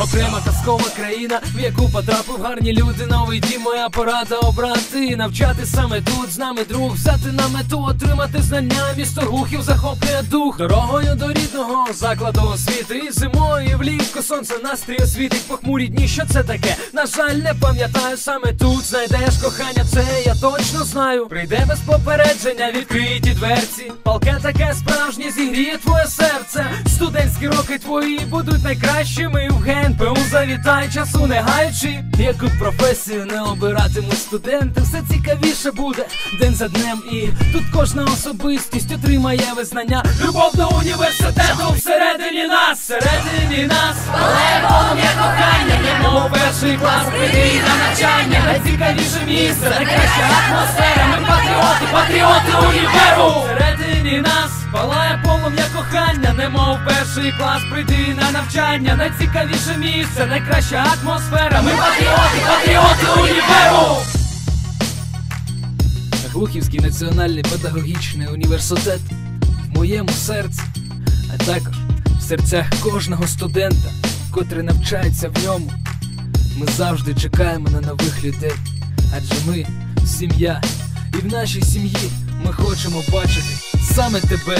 Окрема казкова країна, в яку потрапив гарні люди, новий дім, моя порада обрати, навчати саме тут, з нами друг, взяти на мету, отримати знання, місто рухів захоплює дух, дорогою до рідного закладу освіти. І зимою, і влітку сонце настрій освітить похмурі дні. Що це таке? На жаль, не пам'ятаю саме тут. Знайдеш кохання, це я точно знаю. Прийде без попередження, відкриті дверці. Палке таке справжнє зігріє твоє серце. Студентські роки твої будуть найкращими в ГНПУ завітай часу не гаючи. Яку професію не обиратимуть студенти, все цікавіше буде день за днем. І тут кожна особистість отримає визнання. Любов до університету всередині нас, всередині нас, але полум'я кохання, немов перший клас, прийди на навчання, найцікавіше місце, найкраща атмосфера. Ми патріоти, патріоти універу. Всередині нас палає полум'я кохання, немов перший клас, прийди на навчання, найцікавіше місце, найкраща атмосфера. Ми патріоти, патріоти універу. Глухівський національний педагогічний університет в моєму серці, а також в серцях кожного студента, котрий навчається в ньому. Ми завжди чекаємо на нових людей, адже ми сім'я, і в нашій сім'ї ми хочемо бачити саме тебе.